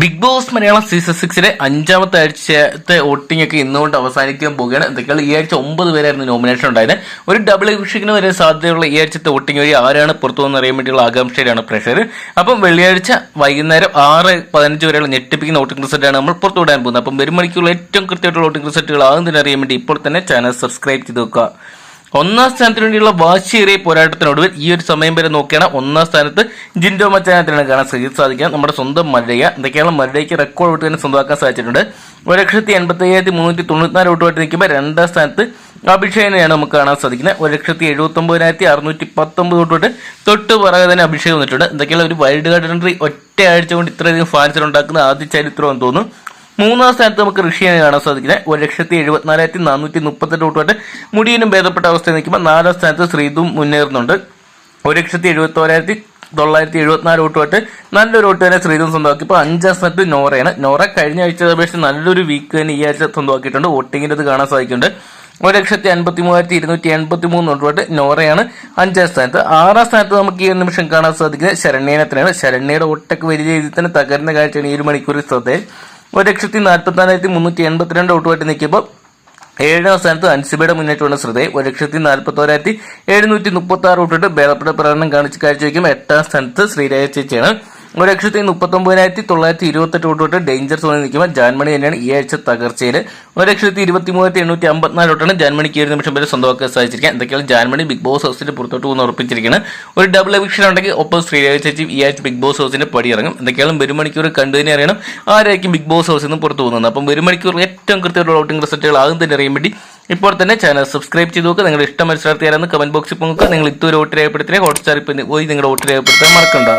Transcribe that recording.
Big boss Malayalam season സിക്സിലെ അഞ്ചാമത്തെ ആഴ്ചത്തെ വോട്ടിംഗ് ഒക്കെ ഇന്നുകൊണ്ട് അവസാനിക്കാൻ പോവുകയാണ്. എന്തൊക്കെയാണ്? ഈ ആഴ്ച ഒമ്പത് പേരായിരുന്നു നോമിനേഷൻ ഉണ്ടായത്. ഒരു ഡബിൾ വിഷയത്തിന് വരെ സാധ്യതയുള്ള ഈ ആഴ്ചത്തെ വോട്ടിംഗ് വഴി ആരാണ് പുറത്തു വന്ന് അറിയാൻ വേണ്ടിയുള്ള ആകാംക്ഷയിലാണ് പ്രഷർ അപ്പം വെള്ളിയാഴ്ച വൈകുന്നേരം ആറ് പതിനഞ്ച് വരെയുള്ള ഞെട്ടിപ്പിക്കുന്ന വോട്ടിംഗ് റിസൾട്ടാണ് നമ്മൾ പുറത്തു വിടാൻ പോകുന്നത്. അപ്പം വരും മണിക്കുള്ള ഏറ്റവും കൃത്യമായിട്ടുള്ള വോട്ടിംഗ് റിസൾട്ടുകൾ ആകും തന്നെ അറിയാൻ വേണ്ടി ഇപ്പോൾ തന്നെ ചാനൽ സബ്സ്ക്രൈബ് ചെയ്ത് വെക്കുക. ഒന്നാം സ്ഥാനത്തിന് വേണ്ടിയുള്ള വാശിയേറിയ പോരാട്ടത്തിനൊടുവിൽ ഈ ഒരു സമയം വരെ നോക്കിയാണ് ഒന്നാം സ്ഥാനത്ത് ജിൻഡോ മച്ചാനത്തിനാണ് കാണാൻ സാധി- സാധിക്കുക. നമ്മുടെ സ്വന്തം മല്ലയ്യ എന്തൊക്കെയാണ് മല്ലയ്ക്ക് റെക്കോർഡ് വോട്ട് തന്നെ സ്വന്തമാക്കാൻ സാധിച്ചിട്ടുണ്ട്. ഒരു ലക്ഷത്തി എൺപത്തി അയ്യായിരത്തി മുന്നൂറ്റി തൊണ്ണൂറ്റിനാല് വോട്ടുമായിട്ട് നിൽക്കുമ്പോൾ രണ്ടാം സ്ഥാനത്ത് അഭിഷേകിനെയാണ് നമുക്ക് കാണാൻ സാധിക്കുന്നത്. ഒരു ലക്ഷത്തി എഴുപത്തി ഒമ്പതിനായിരത്തി അറുന്നൂറ്റി പത്തൊമ്പത് വോട്ടുമായിട്ട് തൊട്ട് പുറകെ തന്നെ അഭിഷേക് വന്നിട്ടുണ്ട്. എന്തൊക്കെയാണ് ഒരു വൈൽഡ് കാർഡ് എൻട്രി ഒറ്റ ആഴ്ച കൊണ്ട് ഇത്രയധികം ഫാൻസിൽ ഉണ്ടാക്കുന്ന ആദ്യ ചരിത്രം എന്ന് തോന്നുന്നു. മൂന്നാം സ്ഥാനത്ത് നമുക്ക് ഋഷിയെ കാണാൻ സാധിക്കുന്നത് ഒരു ലക്ഷത്തി എഴുപത്തിനാലായിരത്തി നാനൂറ്റി മുപ്പത്തെട്ട് വോട്ടുമായിട്ട് മുടിയനും ഭേദപ്പെട്ട അവസ്ഥയിൽ നിൽക്കുമ്പോൾ നാലാം സ്ഥാനത്ത് ശ്രീതും മുന്നേറുന്നുണ്ട്. ഒരു ലക്ഷത്തി എഴുപത്തോരായിരത്തി തൊള്ളായിരത്തി എഴുപത്തിനാല് വോട്ടുമായിട്ട് നല്ലൊരു വോട്ട് തന്നെ ശ്രീതും സ്വന്തമാക്കി ഇപ്പോൾ അഞ്ചാം സ്ഥാനത്ത് നോറയാണ്. നോറ കഴിഞ്ഞ ആഴ്ച അപേക്ഷിച്ച് നല്ലൊരു വീക്ക് തന്നെ ഈ ആഴ്ച സ്വന്തമാക്കിയിട്ടുണ്ട്. വോട്ടിങ്ങിന്റെ അത് കാണാൻ സാധിക്കുന്നുണ്ട്. ഒരു ലക്ഷത്തി അൻപത്തി മൂവായിരത്തി ഇരുന്നൂറ്റി എൺപത്തി മൂന്ന് വോട്ടുമായിട്ട് നോറയാണ് അഞ്ചാം സ്ഥാനത്ത്. ആറാം സ്ഥാനത്ത് നമുക്ക് ഈ നിമിഷം കാണാൻ സാധിക്കുന്നത് ശരണ്യനത്തിനാണ് ശരണ്യയുടെ വോട്ടൊക്കെ വലിയ രീതിയിൽ തന്നെ തകർന്ന കാഴ്ചയാണ് ഈ ഒരു മണിക്കൂർ ശ്രദ്ധയിൽ ഒരു ലക്ഷത്തി നാൽപ്പത്തിനാലായിരത്തി മുന്നൂറ്റി എൺപത്തിരണ്ട് വോട്ടുമായിട്ട് നിൽക്കുമ്പോൾ ഏഴാം സ്ഥാനത്ത് അൻസിബയുടെ മുന്നേറ്റമുള്ള ശ്രദ്ധയെ ഒരു ലക്ഷത്തി നാൽപ്പത്തോരായിരത്തി എഴുന്നൂറ്റി മുപ്പത്തി ആറ് വോട്ടിട്ട് ബേലപ്പെട്ട പ്രകടനം കാണിച്ച് കാഴ്ചവെക്കും. എട്ടാം സ്ഥാനത്ത് ശ്രീരാജ ചേച്ചിയാണ്. ഒരു ലക്ഷത്തി മുപ്പത്തൊമ്പതിനായിരത്തി തൊള്ളായിരത്തി ഇരുപത്തെട്ട് വോട്ട് ഡേഞ്ചർ സോണിൽ നിൽക്കുമ്പോൾ ജാൻമണി തന്നെയാണ് ഈ ആഴ്ച തകർച്ചയിൽ. ഒരു ലക്ഷത്തി ഇരുപത്തി മൂവായിരത്തി എണ്ണൂറ്റി അമ്പത്തിനാല് വോട്ടാണ് ജാൻമണിക്ക് ഏഴ് നിമിഷം വരെ സ്വന്തമാക്കാൻ സാധിച്ചിരിക്കുക എന്തൊക്കെയാണ് ജാൻമണി ബിഗ് ബോസ് ഹൗസിന്റെ പുറത്തോട്ട് പോകുന്ന ഉറപ്പിച്ചിരിക്കുന്നത് ഒരു ഡബിൾ എവിക്ഷൻ ഉണ്ടെങ്കിൽ ഒപ്പം ശ്രീരാജ ചേച്ചി ഈ ആഴ്ച ബിഗ് ബോസ് ഹൗസിന്റെ പടി ഇറങ്ങും. എന്തൊക്കെയാണ് ഒരു മണിക്കൂർ കണ്ടു തന്നെ അറിയണം ആരായിരിക്കും ബിഗ് ബോസ് ഹൗസിൽ നിന്ന് പുറത്തു പോകുന്നത്. അപ്പം ഒരു മണിക്കൂർ ഏറ്റവും കൃത്യമായിട്ടുള്ള ഔട്ടിംഗ് റിസൾട്ടുകൾ ആകും തന്നെ അറിയാൻ വേണ്ടി ഇപ്പോൾ തന്നെ ചാനൽ സബ്സ്ക്രൈബ് ചെയ്ത് നോക്കുക. നിങ്ങളുടെ ഇഷ്ടം മത്സരാർത്ഥി കമന്റ് ബോക്സിൽ പോകുക നിങ്ങൾ ഇത്തൊരു വോട്ട് രേഖപ്പെടുത്തിയ ഹോട്ട്സ്റ്റാറിൽ പോയി നിങ്ങളുടെ വോട്ട് രേഖപ്പെടുത്താൻ മറക്കണ്ട.